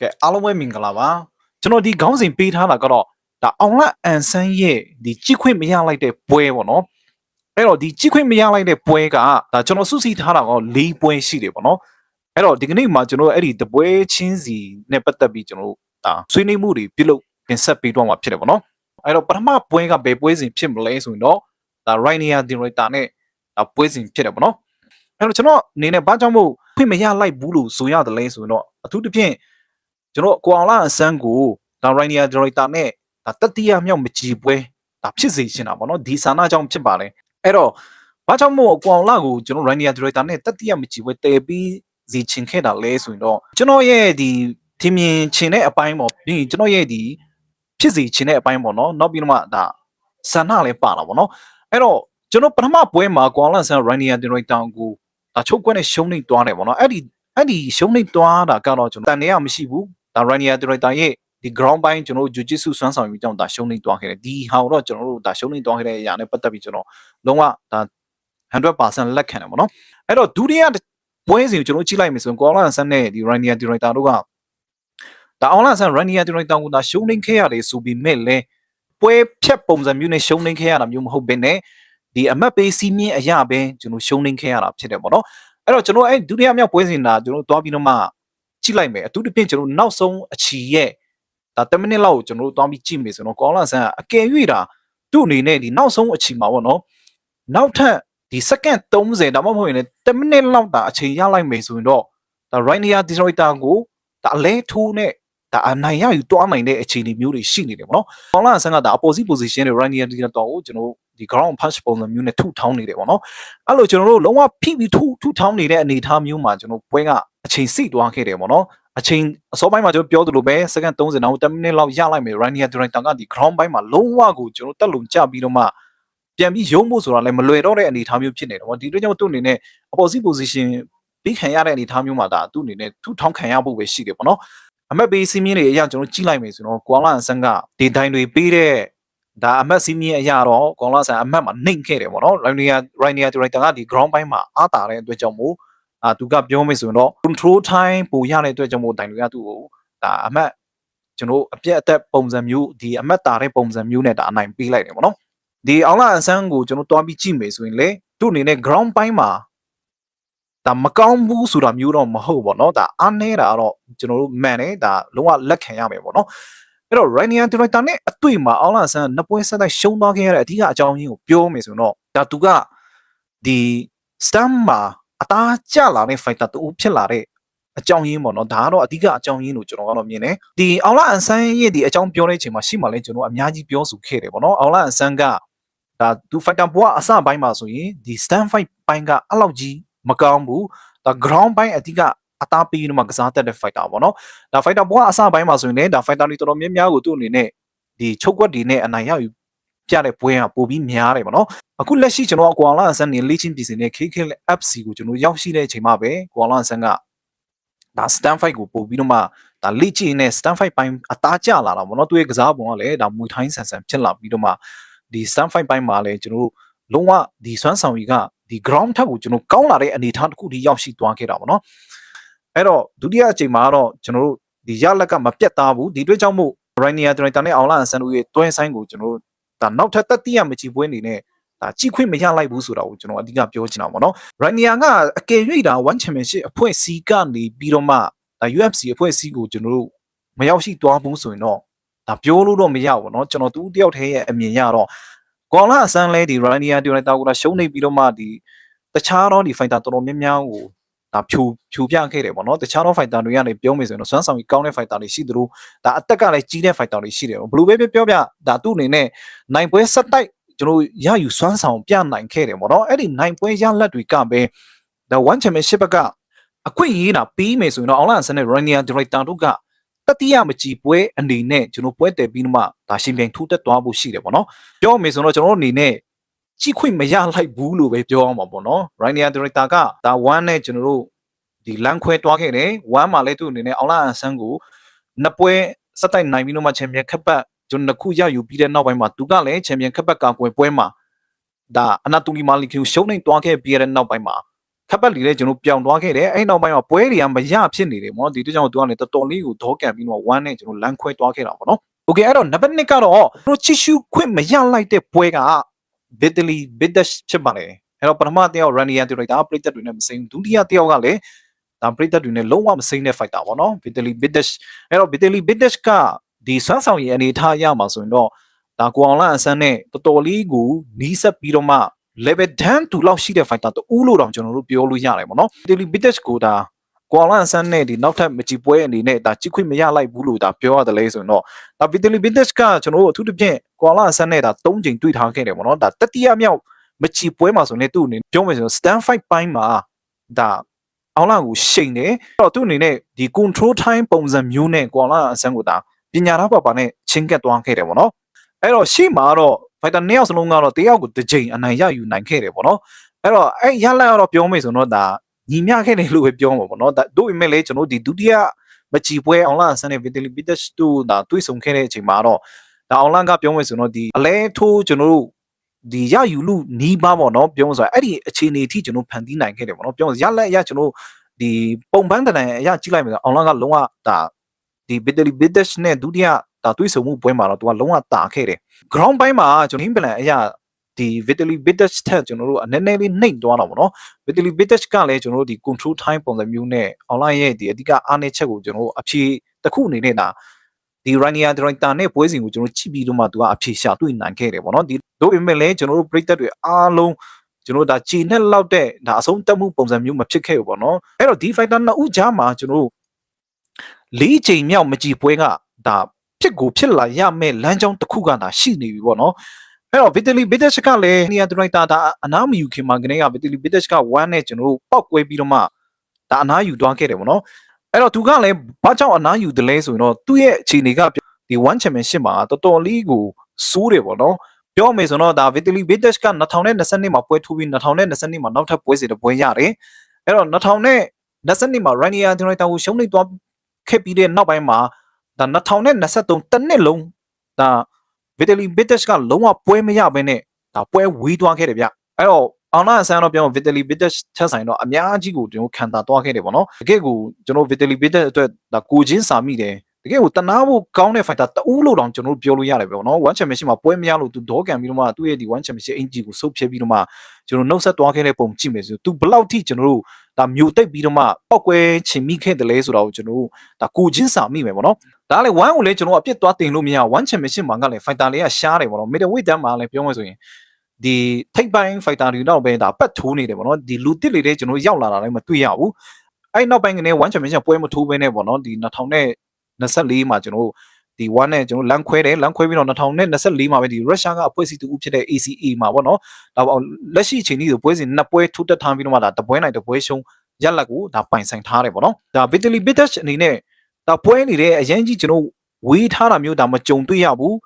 ကဲအားလုံးပဲမင်္ဂလာပါကျွန်တော်ဒီခေါင်းစဉ်ပေးထားတာကတော့ဒါအောင်လအန်ဆန်းရဲ့ဒီကြည့်ခွင့်မရလိုက်တဲ့ပွဲပေါ့နော်အဲ့တော့ဒီကြည့်ခွင့်မရလိုက်တဲ့ပွဲကဒါကျွန်တော်စုစည်းထားတာက၄ပွဲရှိတယ်ပေါ့နော်အဲ့တော့ဒီကနေ့မှာကျွန်တော်အဲ့ဒီတပွဲချင်းစီနဲ့ပတ်သက်ပြီးကျွန်တော်ဒါဆွေးနွေးမှုတွေပြုလုပ်တင်ဆက်ပေးတော့မှာဖြစ်တယ်ပေါ့နော်အဲ့တော့ပထမပွဲကဘယ်ပွဲစဉ်ဖြစ်မလဲဆိုရင်တော့ဒါ Rainier Director နဲ့ဒါပွဲစဉ်ဖြစ်တယ်ပေါ့နော်အဲ့တော့ကျွန်တော်အနေနဲ့ဘာကြောင့်မို့ခွင့်မရလိုက်ဘူးလို့ဆိုရတယ်လဲဆိုရင်တော့အထူးသဖြင့် ကျွန်တော်ကွာလာအစမ်းကိုဒါရိုင်းနီယာဒရိုက်တာနဲ့ဒါတတိယမြောက်မကြည်ပွဲဒါဖြစ်စေချင်တာပေါ့နော်ဒီဆန္ဒကြောင့်ဖြစ်ပါလေအဲ့တော့ဘာကြောင့်မို့ကွာလာကိုကျွန်တော်ရိုင်းနီယာဒရိုက်တာနဲ့တတိယမကြည်ပွဲတည်ပြီးစီချင်ခဲ့တာလဲဆိုရင်တော့ကျွန်တော်ရဲ့ဒီထင်မြင်ချင်တဲ့အပိုင်းပေါ့ပြီးရင်ကျွန်တော်ရဲ့ဒီဖြစ်စီချင်တဲ့အပိုင်းပေါ့နော်နောက်ပြီးတော့မှဒါဆန္ဒလည်းပါတာပေါ့နော်အဲ့တော့ကျွန်တော်ပထမပွဲမှာကွာလာဆန်ရိုင်းနီယာဒရိုက်တာကိုဒါချုပ်ကွက်နဲ့ရှုံးနေသွားတယ်ပေါ့နော်အဲ့ဒီအဲ့ဒီရှုံးနေသွားတာကတော့ကျွန်တော်တန်နေရမရှိဘူး ဒါ Rainier Director ရဲ့ဒီ ground ပိုင်းကျွန်တော်တို့ Jiu-Jitsu စွမ်းဆောင်ရေးကြောင့်ဒါရှုံးနေသွားခဲ့တယ်ဒီဟာတော့ကျွန်တော်တို့ဒါရှုံးနေသွားခဲ့တဲ့အရာနဲ့ပတ်သက်ပြီးကျွန်တော်လုံးဝဒါ100%လက်ခံတယ်ပေါ့နော်အဲ့တော့ဒုတိယပွဲစဉ်ကိုကျွန်တော်ကြည့်လိုက်မယ်ဆိုရင် Kuala Lumpur နဲ့ဒီ Rainier Director တို့ကဒါ online ဆန် Rainier Director ကိုဒါရှုံးနေခဲ့ရတယ်ဆိုပြီးမဲ့လဲပွဲဖြတ်ပုံစံမျိုးနဲ့ရှုံးနေခဲ့ရတာမျိုးမဟုတ်ဘဲနဲ့ဒီအမတ်ပေးစီးမြင့်အရာပဲကျွန်တော်ရှုံးနေခဲ့ရတာဖြစ်တယ်ပေါ့နော်အဲ့တော့ကျွန်တော်အဲ့ဒုတိယမြောက်ပွဲစဉ်တာကျွန်တော်သွားပြီးတော့မှ ကြည့်လိုက်မယ်အထူးသဖြင့်ကျွန်တော်နောက်ဆုံးအချီရဲ့ဒါ10မိနစ်လောက်ကိုကျွန်တော်တို့သွားပြီးကြည့်မယ်ဆိုတော့ကောလာဆန်ကအကယ်၍တာသူ့အနေနဲ့ဒီနောက်ဆုံးအချီမှာပေါ့နော်နောက်ထပ်ဒီစက္ကန့်30ဒါမှမဟုတ်ရင်လည်း10မိနစ်လောက်တာအချိန်ရလိုက်မယ်ဆိုရင်တော့ဒါ Rainier Destroyer ကိုဒါအလဲထိုးနဲ့ဒါအနိုင်ရယူတွားနိုင်တဲ့အခြေအနေမျိုးတွေရှိနေတယ်ပေါ့နော်။ကောလာဆန်ကဒါ opposite position တွေ Rainier Destroyer ကိုကျွန်တော် ဒီ ground punch ပုံစံမျိုးနဲ့ထုထောင်းနေတယ်ပေါ့နော်။အဲ့လိုကျွန်တော်တို့လုံးဝဖိပြီးထုထုထောင်းနေတဲ့အနေအထားမျိုးမှာကျွန်တော်ပွဲကအချိန်စိသွားခဲ့တယ်ပေါ့နော်။အချိန်အစောပိုင်းမှာကျွန်တော်ပြောသလိုပဲစက္ကန့်30နောက်10မိနစ်လောက်ရလိုက်မယ် Rainier Director ကဒီ ground ပိုင်းမှာလုံးဝကိုကျွန်တော်တက်လုံကြပြီးတော့မှပြန်ပြီးရုံးဖို့ဆိုတာလည်းမလွယ်တော့တဲ့အနေအထားမျိုးဖြစ်နေတယ်ပေါ့ဒီလိုကြောင့်သူ့အနေနဲ့ opposite position ပြီးခံရတဲ့အနေအထားမျိုးမှာဒါသူ့အနေနဲ့ထုထောင်းခံရဖို့ပဲရှိတယ်ပေါ့နော်အမက်ပေးစီးမြင့်တွေအရာကျွန်တော်ကြည့်လိုက်မယ်ဆိုတော့ကွာလာဆန်ကဒီတိုင်းတွေပေးတဲ့ ဒါအမတ်စီးမြင့်အရာတော့ကွာလာဆန်အမတ်မှာနှိမ့်ခဲ့တယ်ပေါ့နော် Rainier Rainier Director ကဒီ ground ပိုင်းမှာအားတာတဲ့အတွက်ကြောင့်မို့အာသူကပြောမယ်ဆိုရင်တော့ control time ပိုရတဲ့အတွက်ကြောင့်မို့တိုင်တွေကသူ့ကိုဒါအမတ်ကျွန်တော်အပြက်အသက်ပုံစံမျိုးဒီအမတ်တာတဲ့ပုံစံမျိုးနဲ့ဒါအနိုင်ပေးလိုက်တယ်ပေါ့နော်ဒီအောင်လာအဆန်းကိုကျွန်တော်တွားပြီးကြည့်မယ်ဆိုရင်လေသူ့အနေနဲ့ ground ပိုင်းမှာဒါမကောင်းဘူးဆိုတာမျိုးတော့မဟုတ်ပေါ့နော်ဒါအားနေတာတော့ကျွန်တော်တို့မှန်တယ်ဒါလုံးဝလက်ခံရမယ်ပေါ့နော် အဲ့တော့ Rainier Director နဲ့အတွေ့မှာအောင်လာဆန်းနှစ်ပွဲဆက်တိုက်ရှုံးသွားခဲ့ရတဲ့အဓိကအကြောင်းရင်းကိုပြောမယ်ဆိုတော့ဒါသူကဒီ stamp မှာအသားကျလာတဲ့ fighter တူဖြစ်လာတဲ့အကြောင်းရင်းပေါ့နော်ဒါကတော့အဓိကအကြောင်းရင်းလို့ကျွန်တော်ကတော့မြင်တယ်ဒီအောင်လာအန်ဆန်းရဲ့ဒီအကြောင်းပြောတဲ့အချိန်မှာရှိမှလဲကျွန်တော်အများကြီးပြောဆိုခဲ့တယ်ပေါ့နော်အောင်လာအန်ဆန်းကဒါသူ fighter ဘွားအစပိုင်းမှာဆိုရင်ဒီ stand fight ပိုင်းကအဲ့လောက်ကြီးမကောင်းဘူးဒါ ground ပိုင်းအဓိက အသားပေးပြီးတော့မှကစားတတ်တဲ့ fighter ပေါ့နော်ဒါ fighter ဘွားအစပိုင်းမှာဆိုရင်လည်းဒါ fighter တွေတော်တော်များများကိုသူ့အနေနဲ့ဒီချုပ်ကွက်တွေနဲ့အနိုင်ရယူပြတဲ့ပွဲကပိုပြီးများတယ်ပေါ့နော်အခုလက်ရှိကျွန်တော်ကွာလာဆန်နေလေ့ကျင့်ပြည်စင်နဲ့ KK FC ကိုကျွန်တော်ရောက်ရှိတဲ့အချိန်မှာပဲကွာလာဆန်ကဒါ stand fight ကိုပို့ပြီးတော့မှဒါလေ့ကျင့်နဲ့ stand fight ပိုင်းအသားကျလာတာပေါ့နော်သူရဲ့ကစားပုံကလည်းဒါမွေထိုင်းဆန်ဆန်ဖြစ်လာပြီးတော့မှဒီ stand fight ပိုင်းမှာလည်းကျွန်တော်တို့လုံးဝဒီစွမ်းဆောင်ရည်ကဒီ ground ထက်ကိုကျွန်တော်ကောင်းလာတဲ့အနေအထားတစ်ခုထိရောက်ရှိသွားခဲ့တာပေါ့နော် အဲ့တော့ဒုတိယအချိန်မှာတော့ကျွန်တော်တို့ဒီရလက်ကမပြတ်သားဘူးဒီတွေ့ကြောင့်မို့ Rainier Director နဲ့အောင်လာဆန်တို့ရဲ့တွဲဆိုင်ကိုကျွန်တော်တို့ဒါနောက်ထပ်တက်တိယမကြည့်ပွဲအနေနဲ့ဒါကြည့်ခွင့်မရလိုက်ဘူးဆိုတာကိုကျွန်တော်အဓိကပြောချင်တာပေါ့နော်။ Rainier ကအကယ်၍ဒါ One Championship အဖွဲ့အစည်းကနေပြီးတော့မှဒါ UFC အဖွဲ့အစည်းကိုကျွန်တော်တို့မရောက်ရှိသွားဘူးဆိုရင်တော့ဒါပြောလို့တော့မရဘူးเนาะကျွန်တော်သူတယောက်တည်းရဲ့အမြင်ရတော့ကွန်လာအစမ်းလဲဒီ Rainier ဒီ Rainier ကိုရှုံးနေပြီးတော့မှဒီတခြားတော့ဒီ fighter တော်တော်များများကို ဒါဖြူဖြူပြခဲ့တယ်ပေါ့နော်တခြားသော fighter တွေကနေပြောမယ်ဆိုရင်တော့စွမ်းဆောင်ကြီးကောင်းတဲ့ fighter တွေရှိသလိုဒါအသက်ကလည်းကြီးတဲ့ fighter တွေရှိတယ်ဘယ်လိုပဲပြောပြဒါသူ့အနေနဲ့နိုင်ပွဲဆက်တိုက်ကျွန်တော်ရယူစွမ်းဆောင်ပြနိုင်ခဲ့တယ်ပေါ့နော်အဲ့ဒီနိုင်ပွဲရလက်တွေကပဲဒါ one championship ကအခွင့်အရေးတာပြီးမယ်ဆိုရင်တော့အောင်လာဆန်နဲ့ Rainier Director တို့ကတတိယမကြည်ပွဲအနေနဲ့ကျွန်တော်ပွဲတည်ပြီးမှဒါရှင်ပြိုင်ထူးတက်သွားဖို့ရှိတယ်ပေါ့နော်ပြောမယ်ဆိုတော့ကျွန်တော်တို့အနေနဲ့ ကြည့်ခွင့်မရလိုက်ဘူးလို့ပဲပြောအောင်ပါပေါ့နော် Rainier Director ကဒါ1နဲ့ကျွန်တော်တို့ဒီလမ်းခွဲတွားခဲ့တယ်1မှာလည်းသူ့အနေနဲ့အောင်လာအန်ဆန်းကိုနှစ်ပွဲစက်တိုက်နိုင်ပြီးတော့မှချန်ပီယံခက်ပတ်ကျွန်တော်ခုရယူပြီးတဲ့နောက်ပိုင်းမှာသူကလည်းချန်ပီယံခက်ပတ်ကာကွယ်ပွဲမှာဒါအနာတိုလီမာလီကီကိုရှုံးနေတွားခဲ့ပြီးတဲ့နောက်ပိုင်းမှာ ခပ်ပတ်လီလည်းကျွန်တော်ပြောင်းသွားခဲ့တယ်အဲ့နောက်ပိုင်းမှာပွဲတွေကမရဖြစ်နေတယ်ပေါ့နော်ဒီတကြောင်သူကလည်းတော်တော်လေးကိုဒေါကန်ပြီးတော့ဝမ်းနဲ့ကျွန်တော်လမ်းခွဲသွားခဲ့တာပေါ့နော်โอเคအဲ့တော့နံပါတ်1ကတော့ကျွန်တော်ချီရှူခွင့်မရလိုက်တဲ့ပွဲက Vitaly Biddesh ဖြစ်ပါတယ်အဲ့တော့ပထမတစ်ယောက် Rania Director ပရိသတ်တွေနဲ့မစိမ့်ဘူးဒုတိယတစ်ယောက်ကလည်းဒါပရိသတ်တွေနဲ့လုံးဝမစိမ့်တဲ့ fighter ပေါ့နော် Vitaly Biddesh အဲ့တော့ Vitaly Biddesh ကဒီဆွမ်းဆောင်ရည်အနေထားရမှာဆိုရင်တော့ဒါကိုအောင်လန့်အစမ်းနဲ့တော်တော်လေးကိုနီးစပ်ပြီးတော့မှ level 10 2လောက်ရှိတဲ့ fighter တူဦးလို့တော့ကျွန်တော်တို့ပြောလို့ရတယ်ပေါ့နော် Vitaly Biddesh ကိုဒါ ကွာလန်ဆန်နဲ့ဒီနောက်ထပ်မကြည့်ပွဲအနေနဲ့ဒါကြည့်ခွင့်မရလိုက်ဘူးလို့ဒါပြောရတယ်လေဆိုရင်တော့ဒါ Vitaly Biddesh ကကျွန်တော်တို့အထူးသဖြင့်ကွာလန်ဆန်နဲ့ဒါ၃ချိန်တွေ့ထားခဲ့တယ်ပေါ့နော်ဒါတတိယမြောက်မကြည့်ပွဲမှာဆိုရင်သူ့အနေနဲ့ပြောမယ်ဆိုရင် stand fight ပိုင်းမှာဒါအောင်လာကိုရှိန်တယ်အဲ့တော့သူ့အနေနဲ့ဒီ control time ပုံစံမျိုးနဲ့ကွာလန်ဆန်ကိုဒါပညာသားပါပါနဲ့ချင်းကပ်သွားခဲ့တယ်ပေါ့နော်အဲ့တော့ရှေ့မှာတော့ fighter နှစ်ယောက်စလုံးကတော့တယောက်ကိုတစ်ချိန်အနိုင်ရယူနိုင်ခဲ့တယ်ပေါ့နော်အဲ့တော့အဲ့ရလန့်ကတော့ပြောမယ်ဆိုတော့ဒါ ညီမျှခဲ့တယ်လို့ပဲပြောမှာပေါ့နော်ဒါတို့ပေမဲ့လည်းကျွန်တော်ဒီဒုတိယမကြည်ပွဲအောင်လာဆန်နဲ့ Vitaly Biddesh တို့ဒါတွေ့ဆုံခဲ့တဲ့အချိန်မှာတော့ဒါအောင်လာကပြောမယ်ဆိုတော့ဒီအလဲထိုးကျွန်တော်တို့ဒီရယူလူနီးပါပေါ့နော်ပြောမှဆိုအဲ့ဒီအခြေအနေအထိကျွန်တော်ဖန်တီးနိုင်ခဲ့တယ်ပေါ့နော်ပြောရလက်ရကျွန်တော်ဒီပုံပန်းတန်အရကြည့်လိုက်မယ်ဆိုအောင်လာကလုံးဝဒါဒီ Vitaly Biddesh နဲ့ဒုတိယဒါတွေ့ဆုံမှုပွဲမှာတော့သူကလုံးဝတာခဲ့တယ် ground ပိုင်းမှာကျွန်တော် implant အရာ ဒီ Vitaly Biddesh ထက်ကျွန်တော်တို့အနေနဲ့လေးနှိမ့်သွားတော့ဗောနော် Vitaly Biddesh ကလည်းကျွန်တော်တို့ဒီ control time ပုံစံမျိုးနဲ့ online ရဲ့ဒီအဓိကအားနည်းချက်ကိုကျွန်တော်တို့အဖြေတစ်ခုအနေနဲ့ဒါဒီ Rania Director နဲ့ပွဲစဉ်ကိုကျွန်တော်ကြည့်ပြီးတော့မှသူကအဖြေရှာတွေ့နိုင်ခဲ့တယ်ဗောနော်ဒီတို့ပေမဲ့လည်းကျွန်တော်တို့ပြည်သက်တွေအားလုံးကျွန်တော်တို့ဒါကြည်နဲ့လောက်တဲ့ဒါအဆုံးတက်မှုပုံစံမျိုးမဖြစ်ခဲ့ဘူးဗောနော်အဲ့တော့ဒီ fighter နှစ်ဦးကြားမှာကျွန်တော်တို့လေးချိန်မြောက်မကြည်ပွဲကဒါဖြစ်ကိုဖြစ်လာရမယ့်လမ်းကြောင်းတစ်ခုကသာရှိနေပြီပေါ့နော် အဲ့တော့ Vitaly Biddesh ကလည်းနေရာဒရိုက်တာဒါအနားမယူခင်မှာကနေက Vitaly Biddesh က1နဲ့ကျွန်တော်တို့ပောက်ကွဲပြီးတော့မှဒါအနားယူသွားခဲ့တယ်ပေါ့နော်အဲ့တော့သူကလည်းဘာကြောင့်အနားယူတယ်လဲဆိုရင်တော့သူ့ရဲ့အခြေအနေကဒီ1 championship မှာတော်တော်လေးကိုစိုးတယ်ပေါ့နော်ပြောမယ်ဆိုတော့ဒါ Vitaly Biddesh က2022မှာပွဲထိုးပြီး2022မှာနောက်ထပ်ပွဲစဉ်တစ်ပွဲရတယ်အဲ့တော့2022မှာ Rania Director ကိုရှုံးနေသွားခဲ့ပြီးတဲ့နောက်ပိုင်းမှာဒါ2023တနှစ်လုံးဒါ Vitaly Biddesh ကလုံးဝပွဲမရဘဲနဲ့ဒါပွဲဝေးသွားခဲ့တယ်ဗျအဲ့တော့အောင်လာဆန်တော့ပြော Vitaly Biddesh ချက်ဆိုင်တော့အများကြီးကိုကျွန်တော်ခံတာသွားခဲ့တယ်ပေါ့နော်တကယ်ကိုကျွန်တော် Vitaly Biddesh အတွက်ဒါကိုချင်းစာမိတယ်တကယ်ကိုတနာဖို့ကောင်းတဲ့ fighter တဦးလို့တောင်ကျွန်တော်ပြောလို့ရတယ်ပေါ့နော် one championship မှာပွဲမရလို့သူဒေါကန်ပြီးတော့မှသူ့ရဲ့ဒီ one championship အင်ဂျီကိုဆုတ်ဖြဲပြီးတော့မှကျွန်တော်နှုတ်ဆက်သွားခဲ့တဲ့ပုံကြည့်မယ်ဆိုသူဘယ်လောက်ထိကျွန်တော်တို့ဒါမျိုးတိတ်ပြီးတော့မှပောက်ကွဲချင်မိခဲ့တယ်လဲဆိုတော့ကျွန်တော်တို့ဒါကိုချင်းစာမိမယ်ပေါ့နော် ဒါလည်း1ကိုလည်းကျွန်တော်အပြစ်သွားတင်လို့မရ1 championship မှာကလည်း fighter လေးကရှားတယ်ပေါ့နော် middleweight တန်းမှာလည်းပြောမှဆိုရင်ဒီထိပ်ပိုင်း fighter တွေတော့ပဲဒါပတ်ထိုးနေတယ်ပေါ့နော်ဒီလူတစ်လေးတွေကျွန်တော်ရောက်လာတာလည်းမတွေ့ရဘူးအဲ့နောက်ပိုင်းကနေ1 championship ပွဲမထိုးဘဲနဲ့ပေါ့နော်ဒီ2024မှာကျွန်တော်ဒီ1နဲ့ကျွန်တော်လမ်းခွဲတယ်လမ်းခွဲပြီးတော့2024မှာပဲဒီရုရှားကအဖွဲ့အစည်းတူဖြစ်တဲ့ ACA မှာပေါ့နော်ဒါပေါ့လက်ရှိအချိန်ကြီးဆိုပွဲစဉ်နှစ်ပွဲထိုးတက်ထားပြီးတော့မှဒါတပွဲနိုင်တပွဲရှုံးရက်လက်ကိုဒါပိုင်ဆိုင်ထားတယ်ပေါ့နော်ဒါ Vitaly Biddesh အနေနဲ့ ဒါပွဲနေတဲ့အရင်ကြီးကျွန်တော်ဝေးထားတာမျိုးဒါမကြုံတွေ့ရဘူး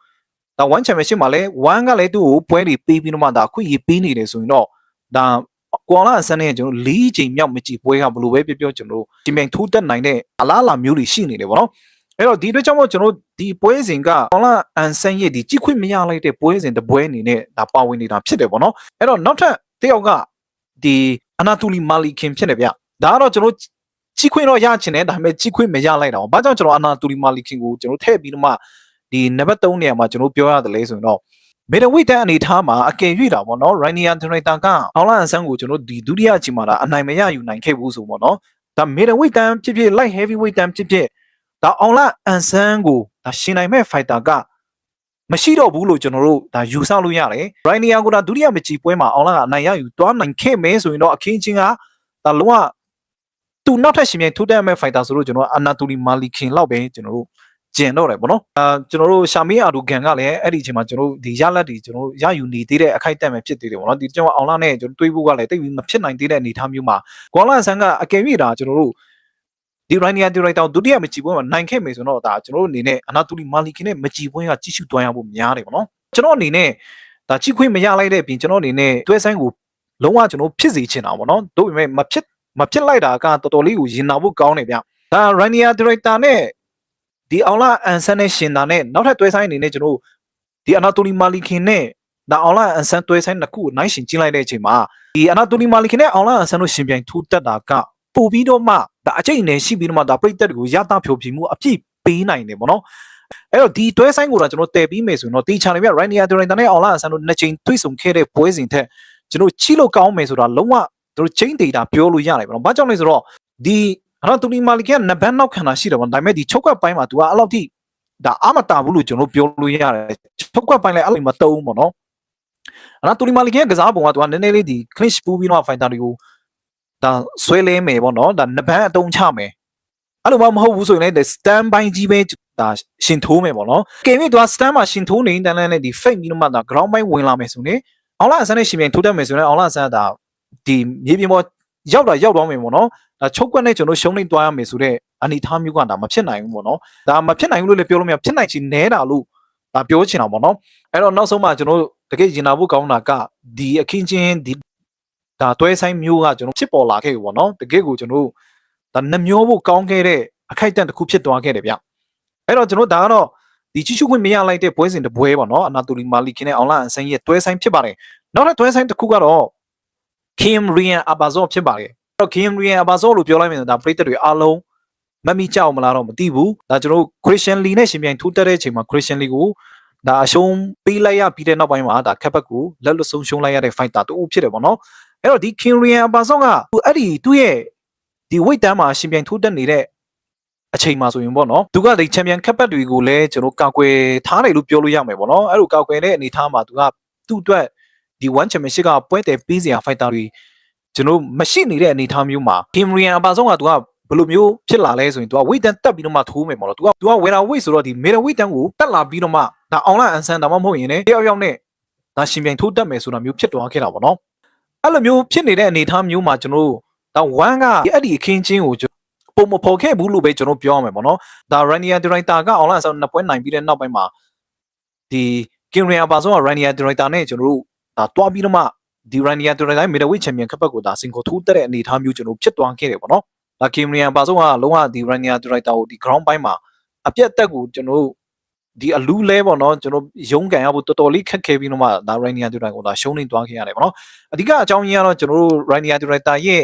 ဒါ1 championship မှာလည်း1ကလည်းသူ့ကိုပွဲတွေပေးပြီးတော့မှဒါခွင့်ရပေးနေတယ်ဆိုရင်တော့ဒါကွာလာအစနဲ့ကျွန်တော်၄ချိန်မြောက်မကြည့်ပွဲကဘလို့ပဲပြောပြောကျွန်တော်ဒီမြိုင်ထိုးတက်နိုင်တဲ့အလားအလာမျိုးတွေရှိနေတယ်ပေါ့နော်အဲ့တော့ဒီအတွက်ကြောင့်မို့ကျွန်တော်ဒီပွဲစဉ်ကကွာလာအန်ဆန်ရဲ့ဒီကြည့်ခွင့်မရလိုက်တဲ့ပွဲစဉ်တစ်ပွဲအနေနဲ့ဒါပါဝင်နေတာဖြစ်တယ်ပေါ့နော်အဲ့တော့နောက်ထပ်တယောက်ကဒီအနာတူလီမာလီခင်ဖြစ်တယ်ဗျဒါကတော့ကျွန်တော် ကြီးခွင့်တော့ရချင်တယ်ဒါပေမဲ့ကြီးခွင့်မရလိုက်တော့ဘာကြောင့်ကျွန်တော်အနာတူလီမာလီခင်ကိုကျွန်တော်ထည့်ပြီးတော့မှဒီနံပါတ်3နေရာမှာကျွန်တော်ပြောရတယ်လဲဆိုရင်တော့မေဒဝိတ်တန်အနေထားမှာအကယ်၍တာပေါ့နော်ရိုင်းနီယာဒရိုက်တာကအောင်လာအဆန်းကိုကျွန်တော်ဒီဒုတိယအချိန်မှာဒါအနိုင်မရယူနိုင်ခဲ့ဘူးဆိုပေါ့နော်ဒါမေဒဝိတ်တန်ဖြစ်ဖြစ် light heavy weight တန်ဖြစ်ဖြစ်ဒါအောင်လာအန်ဆန်းကိုဒါရှင်နိုင်မဲ့ fighter ကမရှိတော့ဘူးလို့ကျွန်တော်တို့ဒါယူဆလို့ရတယ်ရိုင်းနီယာကဒါဒုတိယမချီပွဲမှာအောင်လာကအနိုင်ရယူသွားနိုင်ခဲ့မဲဆိုရင်တော့အခင်းချင်းကဒါလုံးဝ သူနောက်ထပ်ရှင်မြိုင်ထိုးတက်မဲ့ fighter ဆိုလို့ကျွန်တော်အနာတူလီမာလီခင်လောက်ပဲကျွန်တော်တို့ကျင်တော့တယ်ဗောနော်အာကျွန်တော်တို့ရှာမီအာဒူဂန်ကလည်းအဲ့ဒီအချိန်မှာကျွန်တော်တို့ဒီရလက်တွေကျွန်တော်တို့ရယူနေသေးတဲ့အခိုက်အတန့်ပဲဖြစ်သေးတယ်ဗောနော်ဒီကျွန်တော်အောင်လာနဲ့ကျွန်တော်တွေးဖို့ကလည်းတိတ်ပြီးမဖြစ်နိုင်သေးတဲ့အနေအထားမျိုးမှာကွာလာဆန်ကအကယ်၍ဒါကျွန်တော်တို့ဒီရိုင်းနီယာဒီရိုက်တာဒုတိယမကြည့်ပွဲမှာနိုင်ခဲ့မယ်ဆိုတော့ဒါကျွန်တော်တို့အနေနဲ့အနာတူလီမာလီခင်နဲ့မကြည့်ပွဲကကြည့်ရှုသွားရဖို့များတယ်ဗောနော်ကျွန်တော်အနေနဲ့ဒါကြည့်ခွင့်မရလိုက်တဲ့အပြင်ကျွန်တော်အနေနဲ့တွဲဆိုင်ကိုလုံးဝကျွန်တော်ဖြစ်စေချင်တာဗောနော်တို့ပေမဲ့မဖြစ် မဖြစ်လိုက်တာကတော်တော်လေးကိုရင်နာဖို့ကောင်းတယ်ဗျဒါရိုင်းနီယာဒီရိုက်တာနဲ့ဒီအောင်လာအန်ဆန်နဲ့ရှင်တာနဲ့နောက်ထပ်တွဲဆိုင်အနေနဲ့ကျွန်တော်ဒီအနာတိုလီမာလီခင်နဲ့ဒါအောင်လာအန်ဆန်တွဲဆိုင်နှစ်ခုကိုနိုင်ရှင်ကျင်းလိုက်တဲ့အချိန်မှာဒီအနာတိုလီမာလီခင်နဲ့အောင်လာအန်ဆန်တို့ရှင်ပြိုင်ထူးတက်တာကပို့ပြီးတော့မှဒါအကျိတ်နဲ့ရှိပြီးတော့မှဒါပြိတက်တွေကိုရတာဖြိုပြမှုအပြည့်ပေးနိုင်တယ်ပေါ့နော်အဲ့တော့ဒီတွဲဆိုင်ကိုတော့ကျွန်တော်တည်ပြီးမယ်ဆိုရင်တော့တီချာနေပြ Rainier Durant နဲ့အောင်လာအန်ဆန်တို့နှစ်ချိန်တွေ့ဆုံခဲ့တဲ့ပွဲစဉ်ထက်ကျွန်တော်ချိလို့ကောင်းမယ်ဆိုတာလုံးဝ တို့ chain data ပြောလို့ရတယ်ပေါ့နော်။ဘာကြောင့်လဲဆိုတော့ဒီအနာတိုလီမာလီကနဘန်နောက်ခံတာရှိတယ်ပေါ့။ဒါပေမဲ့ဒီချုပ်ကွက်ပိုင်းမှာ तू ကအဲ့လောက်ထိဒါအမတာဘူးလို့ကျွန်တော်ပြောလို့ရတယ်ချုပ်ကွက်ပိုင်းလည်းအဲ့လိုမတုံးပေါ့နော်အနာတူလီမာလီကကစားပုံကသူကနည်းနည်းလေးဒီ clinch ပူးပြီးတော့ဖိုင်တာတွေကိုဒါဆွဲလဲမယ်ပေါ့နော်ဒါနဘန်းအတုံးချမယ်အဲ့လိုမှမဟုတ်ဘူးဆိုရင်လည်း stand by ကြီးပဲဒါရှင်ထိုးမယ်ပေါ့နော်ကင်ပြီးသူက stand မှာရှင်ထိုးနေတန်းတန်းနဲ့ဒီ fake ပြီးတော့မှဒါ ground ပိုင်းဝင်လာမယ်ဆိုရင်အောင်လာအစမ်းနဲ့ရှင်ပြန်ထိုးတတ်မယ်ဆိုရင်အောင်လာအစမ်းဒါ ဒီမြေပြင်ပေါ်ရောက်တာရောက်တော့မယ်ပေါ့နော်ဒါချုပ်ကွက်နဲ့ကျွန်တော်ရှုံးနေသွားရမယ်ဆိုတော့အနေထားမျိုးကဒါမဖြစ်နိုင်ဘူးပေါ့နော်ဒါမဖြစ်နိုင်ဘူးလို့လည်းပြောလို့မရဖြစ်နိုင်ချင်နဲတာလို့ဒါပြောချင်တာပေါ့နော်အဲ့တော့နောက်ဆုံးမှကျွန်တော်တကယ်ရင်နာဖို့ကောင်းတာကဒီအခင်းချင်းဒီဒါတွဲဆိုင်မျိုးကကျွန်တော်ဖြစ်ပေါ်လာခဲ့ပြီပေါ့နော်တကယ်ကိုကျွန်တော်ဒါနှမျောဖို့ကောင်းခဲ့တဲ့အခိုက်အတန့်တစ်ခုဖြစ်သွားခဲ့တယ်ဗျအဲ့တော့ကျွန်တော်ဒါကတော့ဒီချီချူခွင့်မရလိုက်တဲ့ပွဲစဉ်တစ်ပွဲပေါ့နော်အနာတိုလီမာလီကင်းနဲ့အွန်လိုင်းအဆိုင်ရဲ့တွဲဆိုင်ဖြစ်ပါတယ်နောက်ထပ်တွဲဆိုင်တစ်ခုကတော့ Kim Rian Abazon ဖြစ်ပါတယ်အဲ့တော့ Kim Rian Abazon လို့ပြောလိုက်မယ်ဆိုတော့ဒါပရိသတ်တွေအားလုံးမမိကြောက်မလားတော့မသိဘူးဒါကျွန်တော် Christian Lee နဲ့ရှင်ပြိုင်ထူးတက်တဲ့အချိန်မှာ Christian Lee ကိုဒါအရှုံးပေးလိုက်ရပြီးတဲ့နောက်ပိုင်းမှာဒါခက်ဘက်ကိုလက်လွတ်ဆုံးရှုံးလိုက်ရတဲ့ fighter တူဖြစ်တယ်ပေါ့နော်အဲ့တော့ဒီ Kim Rian Abazon ကအဲ့ဒီသူ့ရဲ့ဒီ weight တန်းမှာရှင်ပြိုင်ထူးတက်နေတဲ့အချိန်မှာဆိုရင်ပေါ့နော်သူကဒီချန်ပီယံခက်ဘက်တွေကိုလည်းကျွန်တော်ကာကွယ်ထားတယ်လို့ပြောလို့ရမယ်ပေါ့နော်အဲ့လိုကာကွယ်တဲ့အနေအထားမှာသူကသူ့အတွက် ဒီ one championship ကပွဲတယ်ပေးစရာ fighter တွေကျွန်တော်မရှိနေတဲ့အနေအထားမျိုးမှာ Kim Rian အပါဆုံးကသူကဘယ်လိုမျိုးဖြစ်လာလဲဆိုရင်သူက weight တန်းတက်ပြီးတော့မှထိုးမယ်ပေါ့နော်သူကသူက winner weight ဆိုတော့ဒီ middle weight တန်းကိုတက်လာပြီးတော့မှဒါ online အန်ဆန်ဒါမှမဟုတ်ရင်လည်းတယောက်ယောက်နဲ့ဒါရှင်ပြိုင်ထိုးတက်မယ်ဆိုတာမျိုးဖြစ်သွားခဲ့တာပေါ့နော်အဲ့လိုမျိုးဖြစ်နေတဲ့အနေအထားမျိုးမှာကျွန်တော်ဒါ one ကအဲ့ဒီအခင်းချင်းကိုပုံမဖော်ခဲ့ဘူးလို့ပဲကျွန်တော်ပြောရမယ်ပေါ့နော်ဒါ Rania Director က online ဆောင်းနှစ်ပွဲနိုင်ပြီးတဲ့နောက်ပိုင်းမှာဒီ Kim Rian ပါဆုံးက Rania Director နဲ့ကျွန်တော်တို့ ဒါတွားပြီးတော့မှဒီ Rania Director Middleweight Champion ခပ်ပတ်ကိုဒါစင်ကိုထူးတက်တဲ့အနေအထားမျိုးကျွန်တော်ဖြစ်သွားခဲ့တယ်ပေါ့နော်ဒါ Kim Rian ပါဆုံးကလုံးဝဒီ Rania Director ကိုဒီ ground ပိုင်းမှာအပြတ်တက်ကိုကျွန်တော်တို့ဒီအလူးလဲပေါ့နော်ကျွန်တော်ရုံးကန်ရဖို့တော်တော်လေးခက်ခဲပြီးတော့မှဒါ Rania Director ကိုဒါရှုံးနေသွားခဲ့ရတယ်ပေါ့နော်အဓိကအကြောင်းရင်းကတော့ကျွန်တော်တို့ Rania Director ရဲ့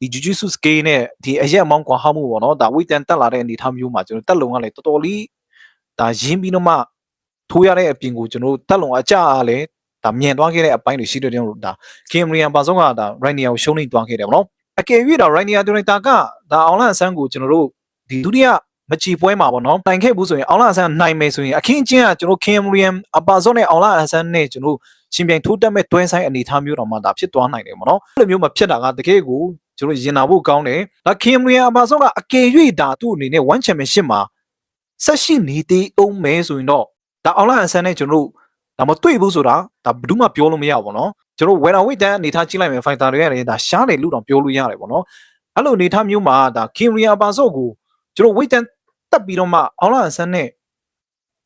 ဒီ Jujutsu scale နဲ့ဒီအရက်အမောင်းကွာဟမှုပေါ့နော်ဒါ weight တန်တက်လာတဲ့အနေအထားမျိုးမှာကျွန်တော်တက်လုံကလည်းတော်တော်လေးဒါရင်းပြီးတော့မှထိုးရတဲ့အပြင်ကိုကျွန်တော်တက်လုံအကြအားလည်း ဒါမြင်သွားခဲ့တဲ့အပိုင်းတွေရှိတဲ့တုန်းကဒါ Kim Rian ပါဆုံးကဒါ Rainier ကိုရှုံးနေသွားခဲ့တယ်ပေါ့နော်အကယ်၍တော့ Rainier ဒူရိုက်တာကဒါအောင်လန့်အဆန်းကိုကျွန်တော်တို့ဒီဒုတိယမချီပွဲမှာပေါ့နော်တိုင်ခဲ့ဘူးဆိုရင်အောင်လန့်အဆန်းနိုင်မယ်ဆိုရင်အခင်းအကျင်းကကျွန်တော် Kim Rian အပါဆုံးနဲ့အောင်လန့်အဆန်းနဲ့ကျွန်တော်ရှင်ပြိုင်ထိုးတက်မဲ့တွဲဆိုင်အနေအထားမျိုးတော့မှဒါဖြစ်သွားနိုင်တယ်ပေါ့နော်အဲ့လိုမျိုးမဖြစ်တာကတကယ်ကိုကျွန်တော်ရင်နာဖို့ကောင်းတယ်ဒါ Kim Rian အပါဆုံးကအကယ်၍ဒါသူ့အနေနဲ့ one championship မှာဆက်ရှိနေသေးအောင်မဲဆိုရင်တော့ဒါအောင်လန့်အဆန်းနဲ့ကျွန်တော် ဒါမတွေ့ဘူးဆိုတာဒါဘယ်သူမှပြောလို့မရဘူးပေါ့နော်ကျွန်တော် winner weight တန်းအနေထားကြည့်လိုက်မယ် fighter တွေကလည်းဒါရှားတယ်လို့တော့ပြောလို့ရတယ်ပေါ့နော်အဲ့လိုအနေထားမျိုးမှာဒါ Kim Rian အပါဆုံးကိုကျွန်တော် weight တန်းတက်ပြီးတော့မှအောင်လန့်အဆန်းနဲ့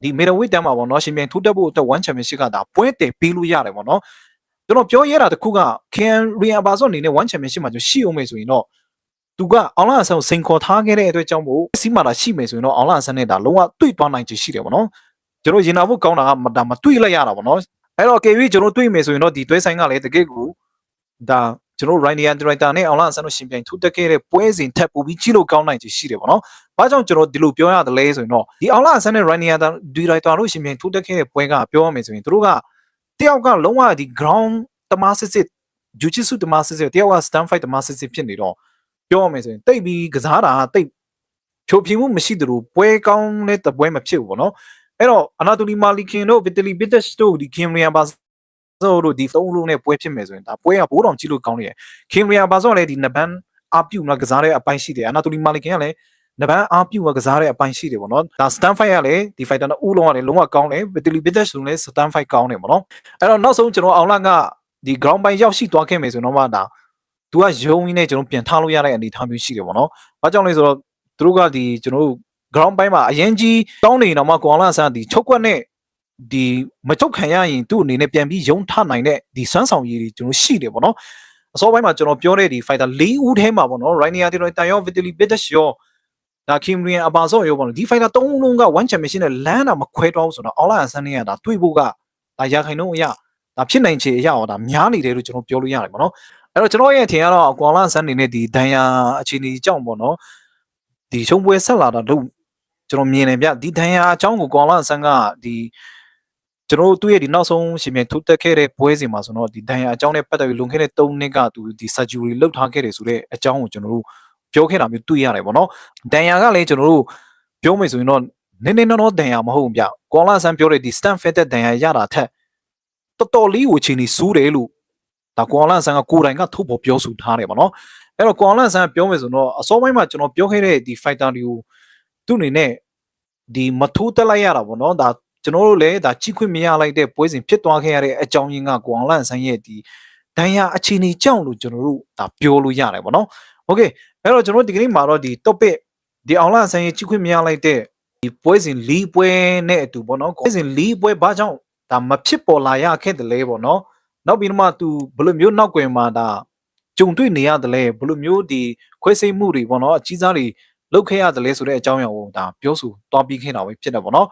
ဒီ middle weight တန်းမှာပေါ့နော်ရှင်ပြန်ထူးတက်ဖို့အတွက် one championship ကဒါပွဲတယ်ပေးလို့ရတယ်ပေါ့နော်ကျွန်တော်ပြောရတာတခုက Kim Rian အပါဆုံးအနေနဲ့ one championship မှာကျွန်တော်ရှိအောင်မယ်ဆိုရင်တော့သူကအောင်လန့်အဆန်းကိုစိန်ခေါ်ထားခဲ့တဲ့အတွက်ကြောင့်မို့စီးမာတာရှိမယ်ဆိုရင်တော့အောင်လန့်အဆန်းနဲ့ဒါလုံးဝတွေ့သွားနိုင်ချေရှိတယ်ပေါ့နော် ကျွန်တော်ရင်နာဖို့ကောင်းတာကဒါမတွေ့လိုက်ရတာပေါ့နော်အဲ့တော့ KV ကျွန်တော်တွေ့မယ်ဆိုရင်တော့ဒီတွဲဆိုင်ကလည်းတကယ်ကိုဒါကျွန်တော် Rainier Director နဲ့အောင်လန့်အဆန်းတို့ရှင်ပြိုင်ထူးတက်ခဲ့တဲ့ပွဲစဉ်ထက်ပိုပြီးကြီးလို့ကောင်းနိုင်ချေရှိတယ်ပေါ့နော်။ဘာကြောင့်ကျွန်တော်ဒီလိုပြောရတယ်လဲဆိုရင်တော့ဒီအောင်လန့်အဆန်းနဲ့ Rainier Director တို့ရှင်ပြိုင်ထူးတက်ခဲ့တဲ့ပွဲကပြောရမယ်ဆိုရင်တို့ကတယောက်ကလုံးဝဒီ ground တမစစ်စစ် Jiu-Jitsu တမစစ်စစ်တယောက်က stand fight တမစစ်စစ်ဖြစ်နေတော့ပြောရမယ်ဆိုရင်တိတ်ပြီးကစားတာတိတ်ဖြိုပြမှုမရှိသလိုပွဲကောင်းတဲ့တပွဲမဖြစ်ဘူးပေါ့နော်။ အဲ့တော့အနာတိုလီမာလီခင်တို့ဗီတလီဘစ်တက်တို့ဒီကင်မရီယာဘာဆိုတို့ဒီသုံးလုံးနဲ့ပွဲဖြစ်မယ်ဆိုရင်ဒါပွဲကဘိုးတော်ကြည့်လို့ကောင်းနေတယ်ကင်မရီယာဘာဆိုလည်းဒီနဘန်အပြုတ်နော်ကစားတဲ့အပိုင်းရှိတယ်အနာတိုလီမာလီခင်ကလည်းနဘန်အပြုတ်ကကစားတဲ့အပိုင်းရှိတယ်ပေါ့နော်ဒါစတန်ဖိုက်ကလည်းဒီဖိုက်တာနဲ့ဦးလုံးကလည်းလုံးဝကောင်းတယ်ဗီတလီဘစ်တက်ဆိုလည်းစတန်ဖိုက်ကောင်းတယ်ပေါ့နော်အဲ့တော့နောက်ဆုံးကျွန်တော်အောင်လာကဒီ ground ပိုင်းရောက်ရှိသွားခဲ့မယ်ဆိုတော့မှဒါသူကယုံရင်းနဲ့ကျွန်တော်ပြန်ထားလို့ရတဲ့အနေအထားမျိုးရှိတယ်ပေါ့နော်။ဘာကြောင့်လဲဆိုတော့သူတို့ကဒီကျွန်တော်တို့ ground ပိုင်းမှာအရင်ကြီးတောင်းနေတော့မှကွန်လာဆန်ဒီချုပ်ကွက်နဲ့ဒီမချုပ်ခံရရင်သူ့အနေနဲ့ပြန်ပြီးယုံထနိုင်တဲ့ဒီစွမ်းဆောင်ရည်တွေကျွန်တော်ရှိတယ်ပေါ့နော်အစောပိုင်းမှာကျွန်တော်ပြောတဲ့ဒီ fighter ၄ဦးထဲမှာပေါ့နော် Rainier တီရိုတိုင်ယော Vitaly Bitish ရောဒါ Kim Rian အပါဆော့ရောပေါ့နော်ဒီ fighter ၃ဦးလုံးက one championship နဲ့လမ်းတာမခွဲတော့ဘူးဆိုတော့ online ဆန်းနေရတာတွေ့ဖို့ကဒါရခိုင်နှုန်းအရဒါဖြစ်နိုင်ချေအရာတော့ဒါများနေတယ်လို့ကျွန်တော်ပြောလို့ရတယ်ပေါ့နော်အဲ့တော့ကျွန်တော်ရဲ့အထင်ကတော့အကွာလာဆန်းနေနဲ့ဒီဒန်ယာအခြေအနေကြောင့်ပေါ့နော်ဒီရှုံးပွဲဆက်လာတာလို့ ကျွန်တော်မြင်တယ်ဗျဒီဒန်ယာအကြောင်းကိုကွာလာဆန်းကဒီကျွန်တော်တို့သူ့ရဲ့ဒီနောက်ဆုံးရှင်မြန်ထုတ်တက်ခဲ့တဲ့ပွဲစဉ်မှာဆိုတော့ဒီဒန်ယာအကြောင်းနဲ့ပတ်သက်ပြီးလွန်ခဲ့တဲ့3နှစ်ကသူဒီ surgery လုပ်ထားခဲ့တယ်ဆိုတဲ့အကြောင်းကိုကျွန်တော်တို့ပြောခဲ့တာမျိုးတွေ့ရတယ်ပေါ့နော်ဒန်ယာကလည်းကျွန်တော်တို့ပြောမယ်ဆိုရင်တော့နည်းနည်းနော်နော်ဒန်ယာမဟုတ်ဘူးဗျကွာလာဆန်းပြောတဲ့ဒီ stand fit တဲ့ဒန်ယာရတာထက်တော်တော်လေးကိုချင်းနေစူးတယ်လို့ဒါကွာလာဆန်းကကိုယ်တိုင်ကထုတ်ပေါ်ပြောဆိုထားတယ်ပေါ့နော်အဲ့တော့ကွာလာဆန်းကပြောမယ်ဆိုတော့အစောပိုင်းမှာကျွန်တော်ပြောခဲ့တဲ့ဒီ fighter တွေကို သူ့အနေနဲ့ဒီမထိုးတက်လိုက်ရတာပေါ့နော်ဒါကျွန်တော်တို့လည်းဒါကြီးခွင့်မရလိုက်တဲ့ပွဲစဉ်ဖြစ်သွားခဲ့ရတဲ့အကြောင်းရင်းကကွာလာဆန်းရဲ့ဒီဒန်ယာအခြေအနေကြောင့်လို့ကျွန်တော်တို့ဒါပြောလို့ရတယ်ပေါ့နော်โอเคအဲ့တော့ကျွန်တော်တို့ဒီကနေ့မှာတော့ဒီ topic ဒီအောင်လာဆန်းရဲ့ကြီးခွင့်မရလိုက်တဲ့ဒီပွဲစဉ်လီပွဲနဲ့အတူပေါ့နော်ပွဲစဉ်လီပွဲဘာကြောင့်ဒါမဖြစ်ပေါ်လာရခဲ့တယ်လဲပေါ့နော်နောက်ပြီးတော့မှ तू ဘယ်လိုမျိုးနောက်ကွယ်မှာဒါကြုံတွေ့နေရတယ်လဲဘယ်လိုမျိုးဒီခွဲစိတ်မှုတွေပေါ့နော်အကြီးစားတွေ လုပ်ခဲ့ရတယ်လဲဆိုတဲ့အကြောင်းအရာကိုဒါပြောဆိုတွားပြီးခဲ့တာပဲဖြစ်တယ်ပေါ့နော်